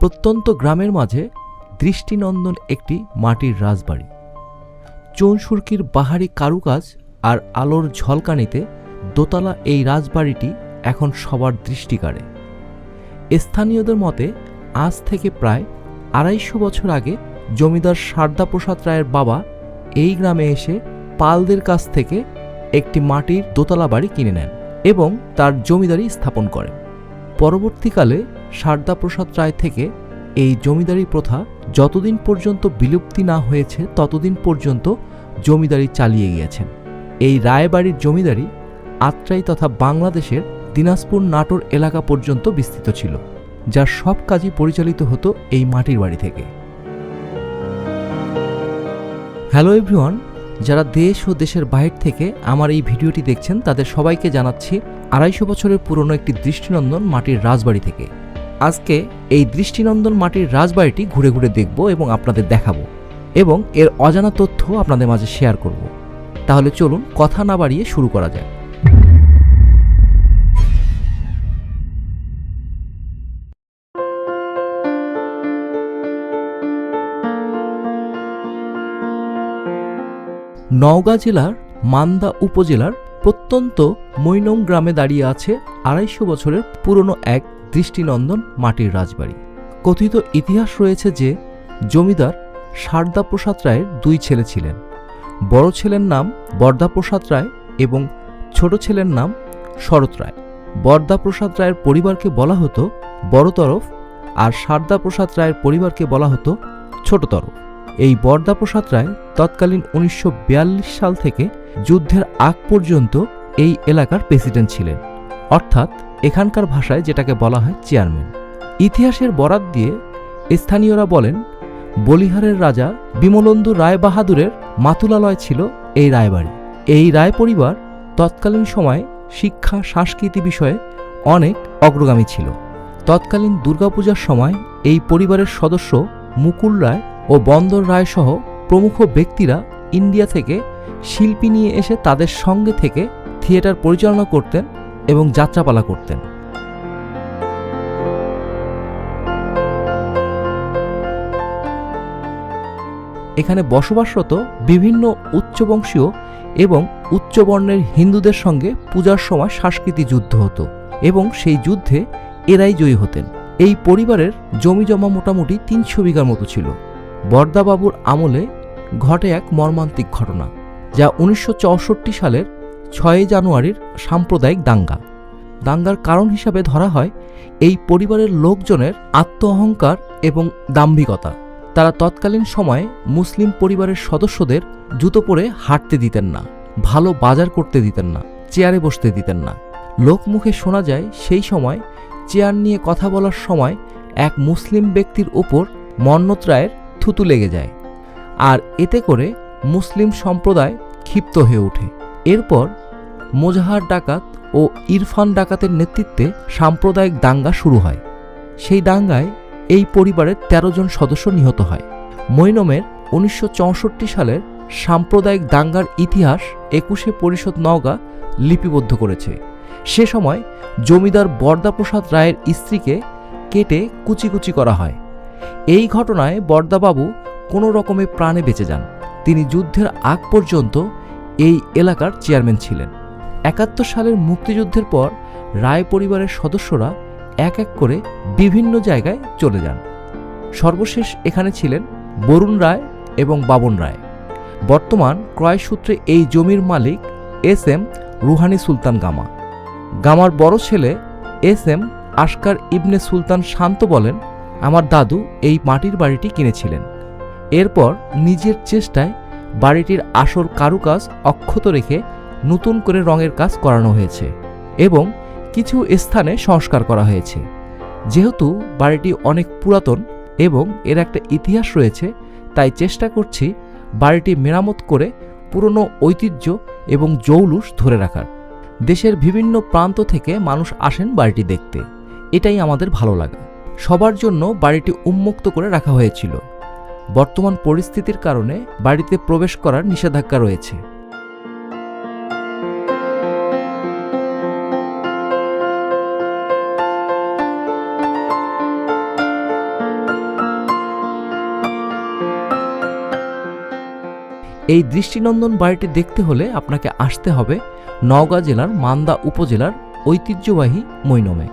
প্রত্যন্ত গ্রামের মাঝে দৃষ্টিনন্দন একটি মাটির রাজবাড়ি। চৌনসুরকির বাহারি কারুকাজ আর আলোর ঝলকানিতে দোতলা এই রাজবাড়িটি এখন সবার দৃষ্টি কাড়ে। স্থানীয়দের মতে, আজ থেকে প্রায় আড়াইশো বছর আগে জমিদার শারদা প্রসাদ রায়ের বাবা এই গ্রামে এসে পালদের কাছ থেকে একটি মাটির দোতলা বাড়ি কিনে নেন এবং তার জমিদারি স্থাপন করেন। পরবর্তীকালে শারদা প্রসাদ রায় থেকে এই জমিদারি প্রথা যতদিন পর্যন্ত বিলুপ্তি না হয়েছে, ততদিন পর্যন্ত জমিদারি চালিয়ে গিয়েছেন। এই রায়বাড়ির জমিদারি আত্রাই তথা বাংলাদেশের দিনাজপুর নাটোর এলাকা পর্যন্ত বিস্তৃত ছিল, যার সব কাজই পরিচালিত হতো এই মাটির বাড়ি থেকে। হ্যালো এভরিওয়ান, যারা দেশ ও দেশের বাইরে থেকে আমার এই ভিডিওটি দেখছেন, তাদের সবাইকে জানাচ্ছি আড়াইশো বছরের পুরনো একটি দৃষ্টিনন্দন মাটির রাজবাড়ি থেকে। আজকে এই দৃষ্টিনন্দন মাটির রাজবাড়িটি ঘুরে ঘুরে দেখব এবং আপনাদের দেখাবো এবং এর অজানা তথ্য আপনাদের মাঝে শেয়ার করব। তাহলে চলুন কথা না বাড়িয়ে শুরু করা যাক। নওগাঁ জেলার মান্দা উপজেলার প্রত্যন্ত মৈনম গ্রামে দাঁড়িয়ে আছে আড়াইশো বছরের পুরনো এক দৃষ্টিনন্দন মাটির রাজবাড়ি। কথিত ইতিহাস রয়েছে যে, জমিদার শারদা প্রসাদ রায়ের দুই ছেলে ছিলেন। বড় ছেলের নাম বরদা প্রসাদ রায় এবং ছোট ছেলের নাম শরৎ রায়। বরদা প্রসাদ রায়ের পরিবারকে বলা হতো বড় তরফ আর শারদা প্রসাদ রায়ের পরিবারকে বলা হতো ছোট তরফ। এই বরদা প্রসাদ রায় তৎকালীন উনিশশো বিয়াল্লিশ সাল থেকে যুদ্ধের আগ পর্যন্ত এই এলাকার প্রেসিডেন্ট ছিলেন। অর্থাৎ এখানকার ভাষায় যেটাকে বলা হয় চেয়ারম্যান। ইতিহাসের বরাত দিয়ে স্থানীয়রা বলেন, বলিহারের রাজা বিমলন্দু রায় বাহাদুরের মাতুলালয় ছিল এই রায়বাড়ি। এই রায় পরিবার তৎকালীন সময়ে শিক্ষা, সংস্কৃতি বিষয়ে অনেক অগ্রগামী ছিল। তৎকালীন দুর্গাপূজার সময় এই পরিবারের সদস্য মুকুল রায় ও বন্দর রায় সহ প্রমুখ ব্যক্তিরা ইন্ডিয়া থেকে শিল্পী নিয়ে এসে তাদের সঙ্গে থেকে থিয়েটার পরিচালনা করতেন এবং যাত্রাপালা করতেন। এখানে বসবাসরত বিভিন্ন উচ্চবংশীয় এবং উচ্চবর্ণের হিন্দুদের সঙ্গে পূজার সময় সাংস্কৃতিক যুদ্ধ হতো এবং সেই যুদ্ধে এরাই জয়ী হতেন। এই পরিবারের জমি জমা মোটামুটি তিনশো বিঘার মতো ছিল। বরদাবাবুর আমলে ঘটে এক মর্মান্তিক ঘটনা, যা উনিশশো চৌষট্টি সালের ছয়ই জানুয়ারির সাম্প্রদায়িক দাঙ্গা। দাঙ্গার কারণ হিসাবে ধরা হয় এই পরিবারের লোকজনের আত্ম অহংকার এবং দাম্ভিকতা। তারা তৎকালীন সময়ে মুসলিম পরিবারের সদস্যদের জুতো পরে হাঁটতে দিতেন না, ভালো বাজার করতে দিতেন না, চেয়ারে বসতে দিতেন না। লোকমুখে শোনা যায় সেই সময় চেয়ার নিয়ে কথা বলার সময় এক মুসলিম ব্যক্তির ওপর মন্নত রায়ের থুতু লেগে যায়। আর এতে করে মুসলিম সম্প্রদায় ক্ষিপ্ত হয়ে ওঠে। এরপর মোজাহার ডাকাত ও ইরফান ডাকাতের নেতৃত্বে সাম্প্রদায়িক দাঙ্গা শুরু হয়। সেই দাঙ্গায় এই পরিবারের ১৩ জন সদস্য নিহত হয়। মৈনমের উনিশশো চৌষট্টি সালের সাম্প্রদায়িক দাঙ্গার ইতিহাস একুশে পরিষদ নওগাঁ লিপিবদ্ধ করেছে। সে সময় জমিদার বরদাপ্রসাদ রায়ের স্ত্রীকে কেটে কুচি কুচি করা হয়। এই ঘটনায় বরদাবাবু কোনো রকমে প্রাণে বেঁচে যান। তিনি যুদ্ধের আগ পর্যন্ত এই এলাকার চেয়ারম্যান ছিলেন। একাত্তর সালের মুক্তিযুদ্ধের পর রায় পরিবারের সদস্যরা এক এক করে বিভিন্ন জায়গায় চলে যান। সর্বশেষ এখানে ছিলেন বরুণ রায় এবং বাবন রায়। বর্তমান ক্রয়সূত্রে এই জমির মালিক এস এম রুহানি সুলতান গামা। গামার বড় ছেলে এস এম আশকার ইবনে সুলতান শান্ত বলেন, আমার দাদু এই মাটির বাড়িটি কিনেছিলেন। এরপর নিজের চেষ্টায় বাড়িটির আসল কারুকাজ অক্ষত রেখে নতুন করে রঙের কাজ করানো হয়েছে এবং কিছু স্থানে সংস্কার করা হয়েছে। যেহেতু বাড়িটি অনেক পুরাতন এবং এর একটা ইতিহাস রয়েছে, তাই চেষ্টা করছি বাড়িটি মেরামত করে পুরনো ঐতিহ্য এবং জৌলুস ধরে রাখার। দেশের বিভিন্ন প্রান্ত থেকে মানুষ আসেন বাড়িটি দেখতে। এটাই আমাদের ভালো লাগা। সবার জন্য বাড়িটি উন্মুক্ত করে রাখা হয়েছিল। বর্তমান পরিস্থিতির কারণে বাড়িতে প্রবেশ করার নিষেধাজ্ঞা রয়েছে। এই দৃষ্টিনন্দন বাড়িটি দেখতে হলে আপনাকে আসতে হবে নওগাঁ জেলার মান্দা উপজেলার ঐতিহ্যবাহী মৈনমে।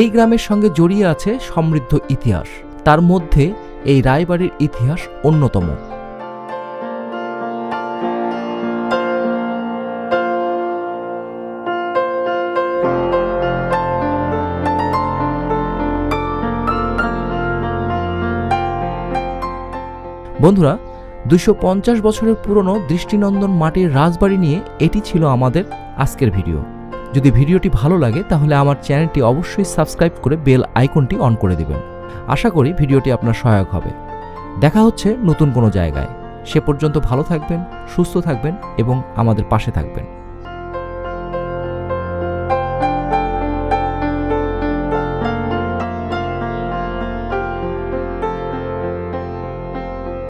এই গ্রামের সঙ্গে জড়িয়ে আছে সমৃদ্ধ ইতিহাস। তার মধ্যে এই রায়বাড়ির ইতিহাস অন্যতম। বন্ধুরা দুশো বছরের পুরনো দৃষ্টিনন্দন মাটির রাজবাড়ি নিয়ে এটি ছিল আমাদের আজকের ভিডিও। যদি ভিডিওটি ভালো লাগে, তাহলে আমার চ্যানেলটি অবশ্যই সাবস্ক্রাইব করে বেল আইকনটি অন করে দেবেন। আশা করি ভিডিওটি আপনার সহায়ক হবে। দেখা হচ্ছে নতুন কোনো জায়গায়। সে পর্যন্ত ভালো থাকবেন, সুস্থ থাকবেন এবং আমাদের পাশে থাকবেন।